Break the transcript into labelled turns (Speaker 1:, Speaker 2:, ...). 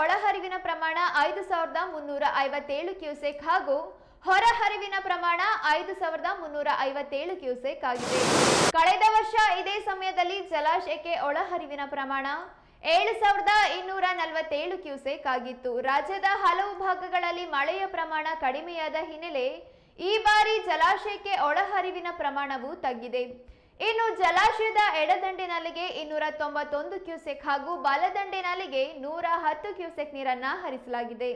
Speaker 1: ಒಳಹರಿವಿನ ಪ್ರಮಾಣ ಐದು ಸಾವಿರದ ಮುನ್ನೂರ ಐವತ್ತೇಳು ಕ್ಯೂಸೆಕ್ ಹಾಗೂ ಹೊರಹರಿವಿನ ಪ್ರಮಾಣ ಐದು ಸಾವಿರದ ಮುನ್ನೂರ ಐವತ್ತೇಳು ಕ್ಯೂಸೆಕ್ ಆಗಿದೆ. ಕಳೆದ ವರ್ಷ ಇದೇ ಸಮಯದಲ್ಲಿ ಜಲಾಶಯಕ್ಕೆ ಒಳಹರಿವಿನ ಪ್ರಮಾಣ ಏಳು ಸಾವಿರದ ಇನ್ನೂರ ನಲವತ್ತೇಳು ಕ್ಯೂಸೆಕ್ ಆಗಿತ್ತು. ರಾಜ್ಯದ ಹಲವು ಭಾಗಗಳಲ್ಲಿ ಮಳೆಯ ಪ್ರಮಾಣ ಕಡಿಮೆಯಾದ ಹಿನ್ನೆಲೆ ಈ ಬಾರಿ ಜಲಾಶಯಕ್ಕೆ ಒಳಹರಿವಿನ ಪ್ರಮಾಣವು ತಗ್ಗಿದೆ. ಇನ್ನು ಜಲಾಶಯದ ಎಡದಂಡೆನಲ್ಲಿಗೆ ಇನ್ನೂರ ತೊಂಬತ್ತೊಂದು ಕ್ಯೂಸೆಕ್ ಹಾಗೂ ಬಲದಂಡೆ ನಾಲಿಗೆ ನೂರ ಹತ್ತು ಕ್ಯೂಸೆಕ್ ನೀರನ್ನ ಹರಿಸಲಾಗಿದೆ.